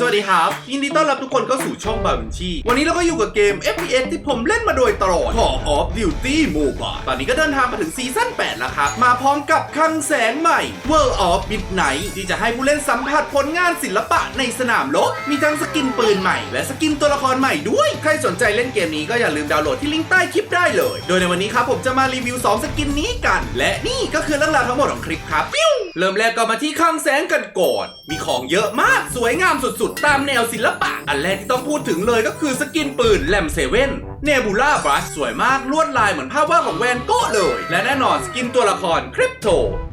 สวัสดีครับ ยินดีต้อนรับทุกคนเข้าสู่ช่องบาวินชี วันนี้เราก็อยู่กับเกม FPS ที่ผมเล่นมาโดยตลอด Call of Duty Mobile ตอนนี้ก็เดินทางมาถึงซีซั่น 8 แล้วครับ มาพร้อมกับคลังแสงใหม่ World of Midnight ที่จะให้ผู้เล่นสัมผัสผลงานศิลปะในสนามรบมีทั้งสกินปืนใหม่ และสกินตัวละครใหม่ด้วย ใครสนใจเล่นเกมนี้ก็อย่าลืมดาวน์โหลดที่ลิงก์ใต้คลิปได้เลย โดยในวันนี้ครับผมจะมารีวิว 2 สกินนี้กัน และนี่ก็คือเรื่องราวทั้งหมดของคลิปครับเริ่มแรกก็มาที่คลังแสงกันก่อน มีของเยอะมากสวยงามสุดๆ ตามแนวศิลปะ อันแรกที่ต้องพูดถึงเลยก็คือสกินปืนแลมเซเว่น เนบูล่าบรัชสวยมากลวดลายเหมือนภาพวาดของแวนโก้เลย และแน่นอนสกินตัวละครคริปโต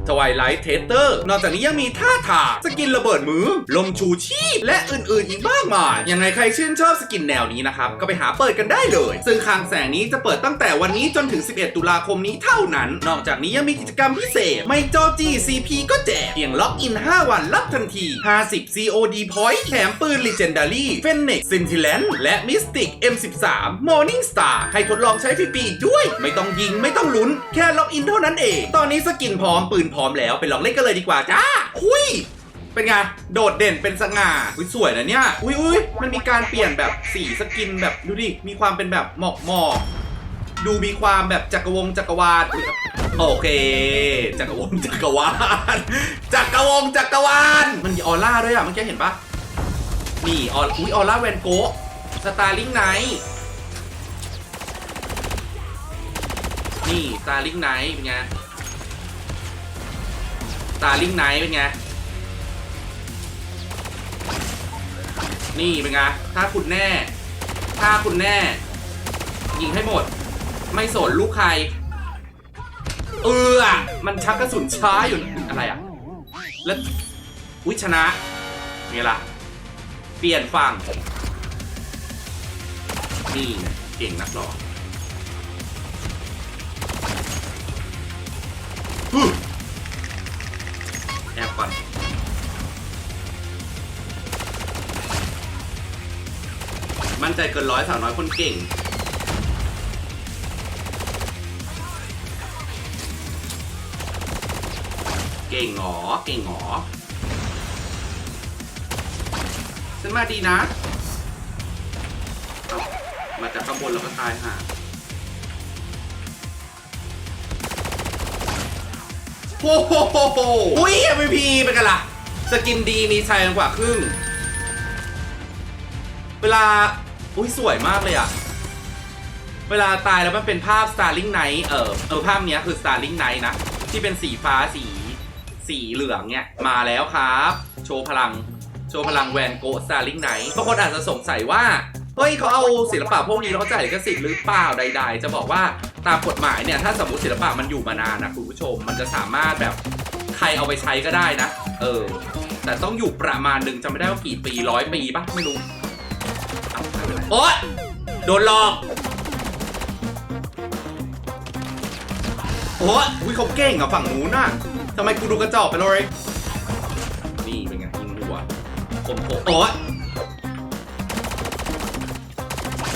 ทวายไลท์เทเตอร์ นอกจากนี้ยังมีท่าทางสกินระเบิดมือ ลมชูชีพ และอื่นๆ อีกมากมาย ยังไงใครชื่นชอบสกินแนวนี้นะครับ ก็ไปหาเปิดกันได้เลย ซึ่งคางแสงนี้จะเปิดตั้งแต่วันนี้จนถึง 11 ตุลาคมนี้เท่านั้น นอกจากนี้ยังมีกิจกรรมพิเศษ ไม่จอจี CP ก็แจกเพียงล็อกอิน 5 วันรับทันที 50 COD Point แถมปืน Legendary Fennec Scintillant และ Mystic M13 Morning Star ให้ทดลองใช้ฟรีๆอีกด้วย ไม่ต้องยิงไม่ต้องลุ้น แค่ล็อกอินเท่านั้นเอง ตอนนี้สกินพร้อมปืนพร้อมแล้วไปลองเล่นกันเลยดีกว่าจ้าหุยเป็นไง โดดเด่นเป็นสง่าอุ้ยสวยนะเนี่ย อุ้ยอุ้ยมันมีการเปลี่ยนแบบสีสกินแบบดูดิ มีความเป็นแบบหมอกหมอกดูมีความแบบจักรวงจักรวาลโอเค จักรวงจักรวาลจักรวงจักรวาลมันมีออร่าด้วยอะเมื่อกี้เห็นปะนี่อออุ้ยออร่าแวนโกสตาร์ลิงไนท์ นี่ตาลิงไนท์เป็นไงตาลิงไนท์เป็นไง นี่เป็นไง ถ้าคุณแน่ ถ้าคุณแน่ ยิงให้หมด ไม่สนลูกใคร เออมันชักกระสุนช้าอยู่ อะไรอะ แล้ว อุ้ยชนะไงล่ะ เปลี่ยนฝั่ง นี่ไงเก่งนักหรอ ใจเกินร้อยสาวน้อยคนเก่ง เก่งหรอเก่งหรอฉันมาดีนะ มาจากข้างบนแล้วก็ตายห่าโอ้โหโหโหอุ้ย MVP เป็นกันล่ะ สกินดีมีชัยกว่าครึ่ง เวลา อุ้ยสวยมากเลยอะเวลาตายแล้วมันเป็นภาพ Starling Night เออเออภาพเนี้ยคือ Starling Night นะ ที่เป็นสีฟ้าสีสีเหลืองเนี่ย มาแล้วครับ โชว์พลัง โชว์พลังแวนโก Starling Night บางคนอาจจะสงสัยว่า เฮ้ยเขาเอาศิลปะพวกนี้แล้วเขาจ่ายลิขสิทธิ์หรือเปล่าใด ๆ จะบอกว่าตามกฎหมายเนี่ย ถ้าสมมติศิลปะมันอยู่มานานนะคุณผู้ชม มันจะสามารถแบบใครเอาไปใช้ก็ได้นะ เออ แต่ต้องอยู่ประมาณหนึ่งจำไม่ได้ว่ากี่ปีร้อยปีปะไม่รู้ โอ๊ยโดนหลอกโอ๊ยอุ้ยเขาเก่งอะฝั่งนู้นน่ะทำไมกูดูกระจอกไปเลย นี่เป็นไงยิงหัวคมโโอ๊ย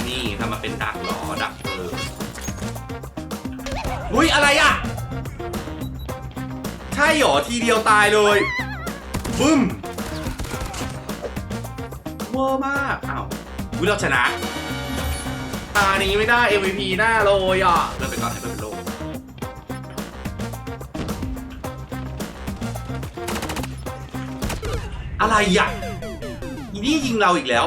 นี่ทำมาเป็นดักเหรอดักเอออุ้ยอะไรอะใช่เหรอทีเดียวตายเลยบึ้มเวอร์มากอ้าว วิเราชนะตานี้ไม่ได้ MVP หน้าเลยอะเริ่มไปก่อนให้เพื่อนเป็นโลกอะไรอะอีนี่ยิงเราอีกแล้ว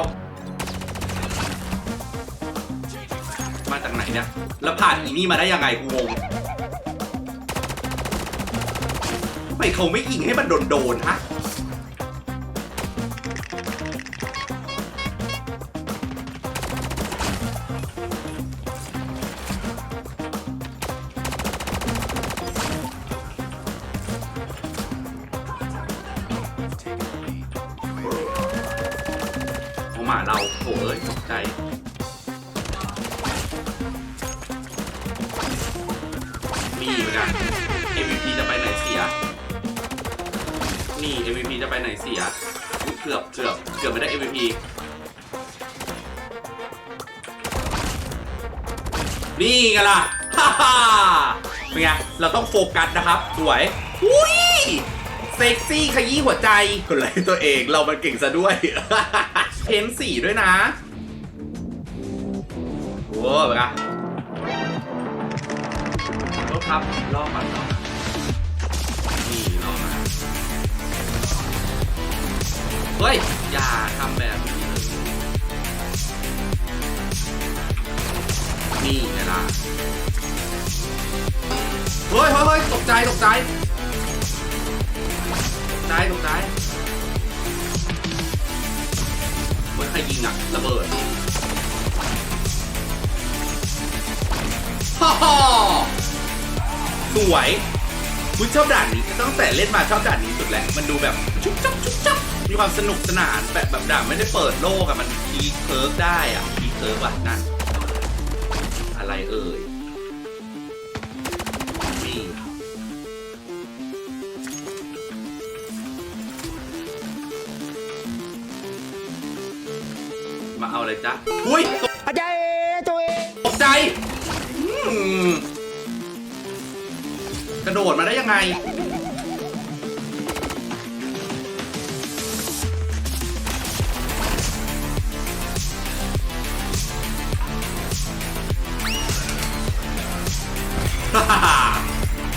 มาจากไหนเนี่ย แล้วผ่านอีนี่มาได้ยังไงกูงงทำไมเขาไม่ยิงให้มันโดนๆฮะ หมาเราโถเอ้ยตกใจมีเหมือนกัน MVP จะไปไหนเสีย นี่ MVP จะไปไหนเสีย เกือบเกือบเกือบไม่ได้ MVP นี่ไงล่ะ ฮ่าฮ่าเป็นไง เราต้องโฟกัสนะครับ สวย อุ้ย เซ็กซี่ขยี้หัวใจคนไรตัวเอง เรามันเก่งซะด้วย พ้นสีด้วยนะโว้ไปกันรถครับรอบก่อนรอบก่อนนี่รอบมาเฮ้ย อย่าทำแบบนี้เลยนี่ไงล่ะเฮ้ยเฮ้ยเฮ้ยตกใจ ตกใจ ตกใจ ตกใจ เหนใครยิงอะระเบิดฮ่าฮ่าสวยคุณชอบด่านนี้ตั้งแต่เล่นมาชอบด่านนี้สุดแหละมันดูแบบชุบชับชุบชับมีความสนุกสนานแบบแบบด่านไม่ได้เปิดโลกอะมันคีเคิร์ฟได้อะคีเคิร์ฟอะนั่น อะไรเอ่ย จ๊ะอุ้ยตกอาจารย์ตัวเองตกใจอืมกระโดดมาได้ยังไง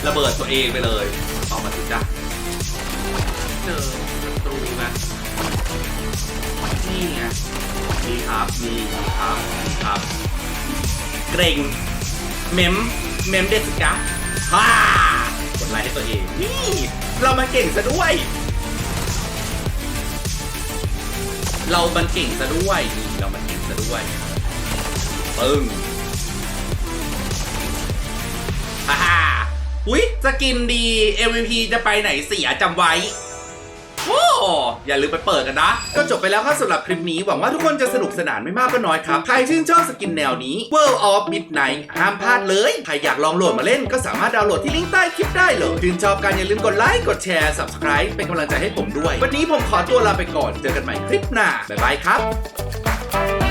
ระเบิดตัวเองไปเลยออกมาสิจ๊ะเจอศัตรูนะ นี่ไงนี่ครับนี่ครับนี่ครับ เกรงเมมเมมเดสกะฮ่ากดไลค์ให้ตัวเองนี่เรามาเก่งซะด้วย เรามันเก่งซะด้วยนี่เรามันเก่งซะด้วยปึ้งฮ่าฮ่าอุ้ยจะกินดี MVP จะไปไหนเสียจำไว้ อย่าลืมไปเปิดกันนะ ก็จบไปแล้วครับสำหรับคลิปนี้ หวังว่าทุกคนจะสนุกสนานไม่มากก็น้อยครับ ใครชื่นชอบสกินแนวนี้ World of Midnight ห้ามพลาดเลย ใครอยากลองโหลดมาเล่นก็สามารถดาวน์โหลดที่ลิงก์ใต้คลิปได้เลยชื่นชอบกันอย่าลืมกดไลค์กดแชร์ Subscribe เป็นกำลังใจให้ผมด้วย วันนี้ผมขอตัวลาไปก่อนเจอกันใหม่คลิปหน้าบ๊ายบายครับ